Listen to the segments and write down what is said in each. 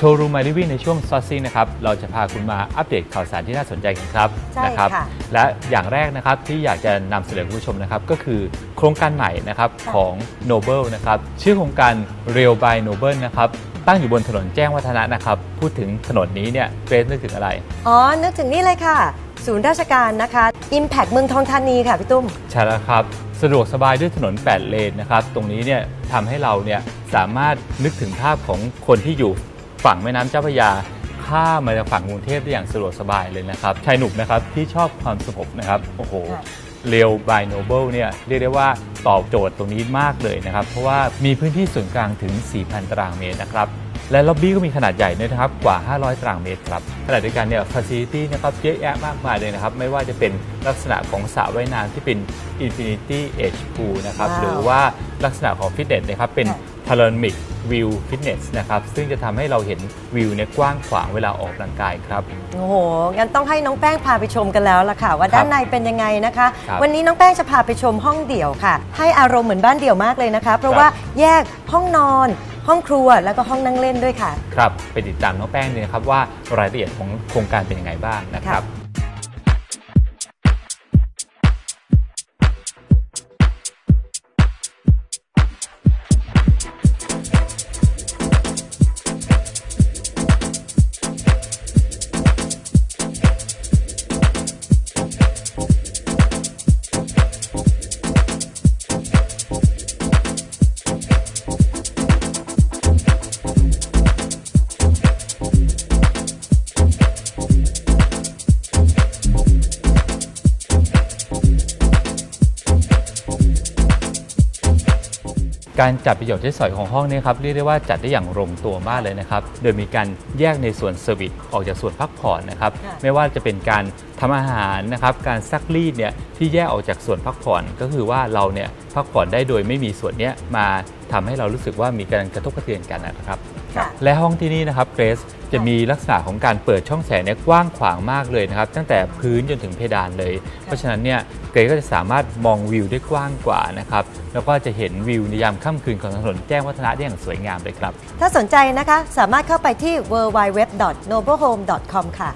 โชว์รูมมาริวิในช่วงซอสซิ่งนะครับเราจะพาคุณมาอัปเดตข่าวสารที่น่าสนใจกันครับใช่นะครับ ค่ะและอย่างแรกนะครับที่อยากจะนำเสนอคุณผู้ชมนะครับ ก็คือโครงการใหม่นะครับค่ะของ Noble นะครับชื่อโครงการ Rail by Noble นะครับตั้งอยู่บนถนนแจ้งวัฒนะนะครับพูดถึงถนนนี้เนี่ยเกรซนึกถึงอะไร อ๋อ นึกถึงนี่เลยค่ะ ศูนย์ราชการนะคะ Impact เมืองทองธานีค่ะพี่ตุ้ม ใช่แล้วครับ สะดวกสบายด้วยถนน 8 เลนนะครับ ตรงนี้เนี่ยทำให้เราเนี่ยสามารถนึกถึงภาพของคนที่อยู่ ฝั่งแม่น้ำเจ้าพระยาข้ามมาจากฝั่งกรุงเทพได้อย่างสะดวกสบายเลยนะครับชายหนุ่มนะครับที่ชอบความสงบนะครับโอ้โหค่ะเร็วบายโนเบิลเนี่ยเรียกได้ว่าตอบโจทย์ตรงนี้มากเลยนะครับ เพราะว่ามีพื้นที่ส่วนกลางถึง 4,000 ตารางเมตรนะครับ และล็อบบี้ก็มีขนาดใหญ่ด้วยนะครับกว่า 500 ตารางเมตรครับขณะเดียวกันเนี่ยฟ a ซิลิตี้นะครับเยอะแยะมากมายเลยนะครับ ไม่ว่าจะเป็นลักษณะของสระว่ายน้ำที่เป็น Infinity Edge Pool นะครับว้าวหรือว่าลักษณะของฟิตเนสนะครับเป็นค่ะ Panoramic View Fitness นะครับ ซึ่งจะทำให้เราเห็นวิวเนี่ยกว้างขวางเวลาออกกำลังกายครับ โอ้โห งั้นต้องให้น้องแป้งพาไปชมกันแล้วล่ะค่ะ ว่าด้านในเป็นยังไงนะคะ ครับวันนี้น้องแป้งจะพาไปชมห้องเดี่ยวค่ะ ให้อารมณ์เหมือนบ้านเดี่ยวมากเลยนะคะ เพราะครับ ว่าแยกห้องนอน ห้องครัวแล้วก็ห้องนั่งเล่นด้วยค่ะ ครับ ไปติดตามน้องแป้งเลยนะครับว่ารายละเอียดของโครงการเป็นยังไงบ้างนะครับ การจัดประโยชน์ใช้สอยของห้องเนี้ครับเรียกได้ว่าจัดได้อย่างลงตัวมากเลยนะครับ โดยมีการแยกในส่วนเซอร์วิสออกจากส่วนพักผ่อนนะครับค่ะไม่ว่าจะเป็นการทำอาหารนะครับ การซักรีดเนี่ยที่แยกออกจากส่วนพักผ่อนก็คือว่าเราเนี่ยพักผ่อนได้โดยไม่มีส่วนเนี้ยมาทำให้เรารู้สึกว่ามีการกระทบกระเทือนกันนะครับค่ะและห้องที่นี่นะครับเกรซ จะมีลักษณะของการเปิดช่องแสงเนี่ยกว้างขวางมากเลยนะครับ ตั้งแต่พื้นจนถึงเพดานเลย เพราะฉะนั้นเนี่ยเกรซก็จะสามารถมองวิวได้กว้างกว่านะครับ แล้วก็จะเห็นวิวในยามค่ำคืนของถนนแจ้งวัฒนะได้อย่างสวยงามเลยครับ ถ้าสนใจนะคะสามารถเข้าไปที่ www.noblehome.com ค่ะ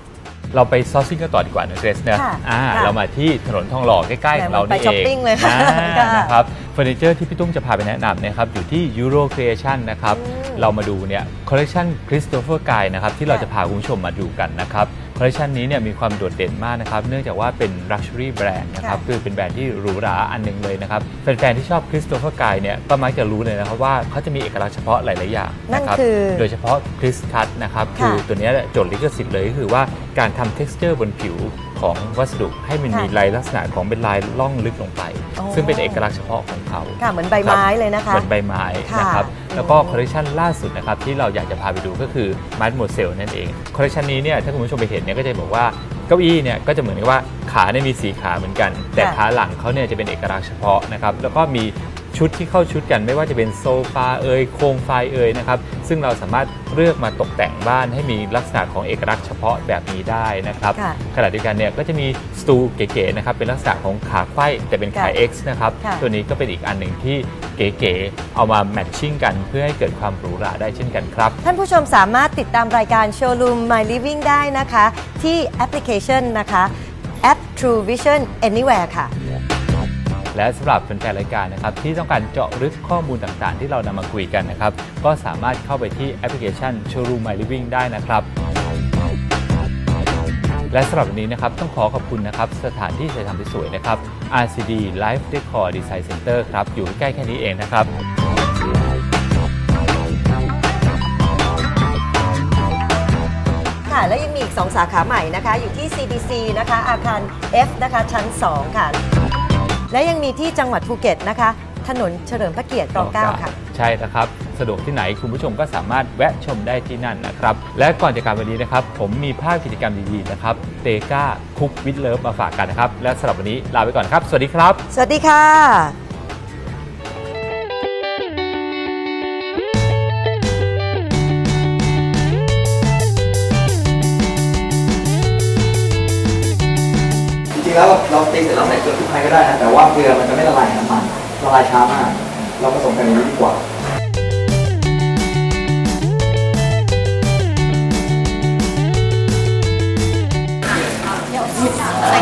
เราไปซอสซิ่งกันต่อดีกว่านะเกรซนะค่ะอ่าค่ะ เรามาที่ถนนทองหล่อใกล้ๆของเราไปนี่เองช้อปปิ้งเลยค่ะอ่าค่ะ นะครับ เฟอร์นิเจอร์ที่พี่ตุ้มจะพาไปแนะนำนะครับอยู่ที่ Euro Creation นะครับ อืม เรามาดูเนี่ยคอลเล t ชันคริสโตเฟอร์กายนะครับที่เราค่ะจะพาคุณผู้ชมมาดูกันนะครับคอลเล t ชันนี้เนี่ยมีความโดดเด่นมากนะครับเนื่องจากว่าเป็น Luxury Brand นะครับค่ะคือเป็นแบรนด์ที่หรูหราอันหนึงเลยนะครับแฟนๆที่ชอบคริสโตเฟอร์กายเนี่ยก็มักจะรู้เลยนะครับว่าเขาจะมีเอกลักษณ์เฉพาะหลายๆอย่างนั่นนะครับคือโดยเฉพาะคริสคัตนะครับค่ะคือตัวเนี้ยจดลิขสิทธิ์เลยก็คือว่าการทำ texture บนผิวของวัสดุให้มันค่ะมีลายลักษณะของเป็นลายล่องลึกลงไปโอ้ ซึ่งเป็นเอกลักษณ์เฉพาะของเขาค่ะเหมือนใบไม้เลยนะคะเหมือนใบไม้ค่ะนะครับแล้วก็อืมคอลเลคชันล่าสุดนะครับที่เราอยากจะพาไปดูก็คือมัดโมเซลนั่นเองคอลเลคชันนี้เนี่ยถ้าคุณผู้ชมไปเห็นเนี่ยก็จะบอกว่าเก้าอี้เนี่ยก็จะเหมือนกับว่าขาเนี่ยมีสีขาเหมือนกัน แต่ค่ะขาหลังเขาเนี่ยจะเป็นเอกลักษณ์เฉพาะนะครับแล้วก็มี ชุดที่เข้าชุดกันไม่ว่าจะเป็นโซฟาเอ่ยโคมไฟเอ่ยนะครับซึ่งเราสามารถเลือกมาตกแต่งบ้านให้มีลักษณะของเอกลักษณ์เฉพาะแบบนี้ได้นะครับค่ะขณะเดียวกันเนี่ยก็จะมีสตูเก๋ๆนะครับเป็นลักษณะของขาไขว้แต่เป็นขาค่ะ X นะครับค่ะตัวนี้ก็เป็นอีกอันหนึ่งที่เก๋ๆเอามาแมทชิ่งกันเพื่อให้เกิดความหรูหราได้เช่นกันครับ ท่านผู้ชมสามารถติดตามรายการ Showroom My Living ได้นะคะ ที่แอปพลิเคชันนะคะแอป True Vision Anywhere ค่ะ และสำหรับแฟนๆรายการนะครับที่ต้องการเจาะลึกข้อมูลต่างๆ ที่เรานำมาคุยกันนะครับก็สามารถเข้าไปที่แอปพลิเคชัน Showroom My Living ได้นะครับและสำหรับวันนี้นะครับต้องขอขอบคุณนะครับสถานที่ถ่ายทำที่สวยนะครับ RCD Life Decor Design Center ครับอยู่ใกล้แค่นี้เองนะครับค่ะแล้วยังมีอีก 2 สาขาใหม่นะคะ อยู่ที่ CDC นะคะ อาคาร F นะคะ ชั้น 2 ค่ะ และยังมีที่จังหวัดภูเก็ตนะคะ ถนนเฉลิมพระเกียรติร9ค่ะ ใช่นะครับ สะดวกที่ไหนคุณผู้ชมก็สามารถแวะชมได้ที่นั่นนะครับ และก่อนจากการวันนี้นะครับ ผมมีภาพกิจกรรมดีๆนะครับเตก้าคุกวิดเลิฟมาฝากกันนะครับ และสำหรับวันนี้ลาไปก่อนครับ สวัสดีครับ สวัสดีค่ะ งแล้วเราตีเสร็จแล้วใส่เกลือพริกไทยก็ได้นะ แต่ว่าเกลือมันจะไม่ละลายน้ำมันละลายช้ามาก เราผสมกันนี้ดีกว่าใส่